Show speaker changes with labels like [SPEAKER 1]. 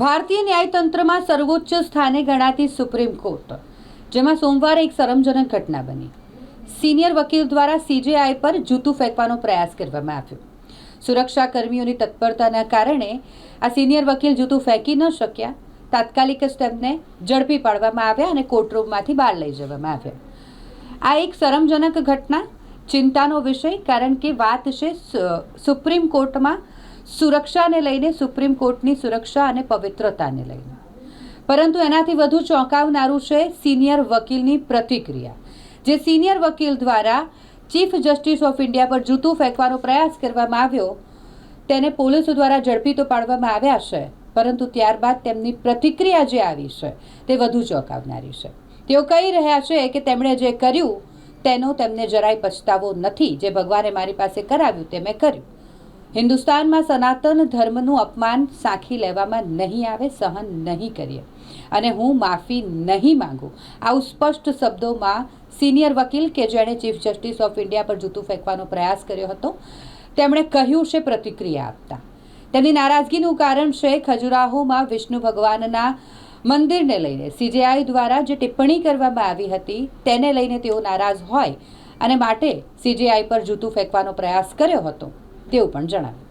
[SPEAKER 1] ભારતીય ન્યાયતંત્રમાં સર્વોચ્ચ સ્થાને ગણાતી સુપ્રીમ કોર્ટ, જેમાં સોમવારે એક શરમજનક ઘટના બની. સિનિયર વકીલ દ્વારા સીજેઆઈ પર જૂતું ફેંકવાનો પ્રયાસ કરવામાં આવ્યો. સુરક્ષા કર્મીઓની તત્પરતાના કારણે આ સિનિયર વકીલ જૂતું ફેંકી ન શક્યા. તાત્કાલિક જ તેમને ઝડપી પાડવામાં આવ્યા અને કોર્ટરૂમમાંથી બહાર લઈ જવામાં આવ્યા. આ એક શરમજનક ઘટના, ચિંતાનો વિષય, કારણ કે વાત છે સુપ્રીમ કોર્ટમાં સુરક્ષાને લઈને, સુપ્રીમ કોર્ટની સુરક્ષા અને પવિત્રતાને લઈને. પરંતુ એનાથી વધુ ચોંકાવનારું છે સિનિયર વકીલની પ્રતિક્રિયા, જે સિનિયર વકીલ દ્વારા ચીફ જસ્ટિસ ઓફ ઇન્ડિયા પર જૂતું ફેંકવાનો પ્રયાસ કરવામાં આવ્યો. તેને પોલીસો દ્વારા ઝડપી તો પાડવામાં આવ્યા છે, પરંતુ ત્યારબાદ તેમની પ્રતિક્રિયા જે આવી છે, તે વધુ ચોંકાવનારી છે. તેઓ કહી રહ્યા છે કે તેમણે જે કર્યું, તેનો તેમને જરાય પછતાવો નથી. જે ભગવાને મારી પાસે કરાવ્યું, તે મેં કર્યું. હિન્દુસ્તાનમાં સનાતન ધર્મનું અપમાન સાંખી લેવામાં નહીં આવે, સહન નહીં કરીએ. અને હું માફી નહીં માંગુ. આવું સ્પષ્ટ શબ્દોમાં સિનિયર વકીલ કે જેણે ચીફ જસ્ટિસ ઓફ ઇન્ડિયા પર જૂતું ફેંકવાનો પ્રયાસ કર્યો હતો, તેમણે કહ્યું છે પ્રતિક્રિયા આપતા. તેમની નારાજગીનું કારણ છે ખજુરાહોમાં વિષ્ણુ ભગવાનના મંદિરને લઈને, સીજેઆઈ દ્વારા જે ટિપ્પણી કરવામાં આવી હતી, તેને લઈને તેઓ નારાજ હોય અને માટે સીજેઆઈ પર જૂતું ફેંકવાનો પ્રયાસ કર્યો હતો. તેવું પણ જણાવ્યું.